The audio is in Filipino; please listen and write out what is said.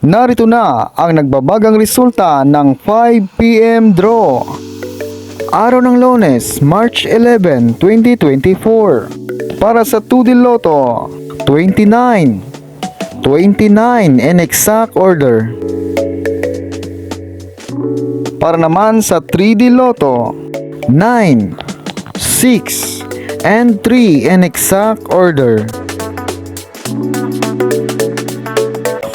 Narito na ang nagbabagang resulta ng 5pm draw. Araw ng Lones, March 11, 2024. Para sa 2D Lotto, 29, 29 in exact order. Para naman sa 3D Lotto, 9, 6, and 3 in exact order.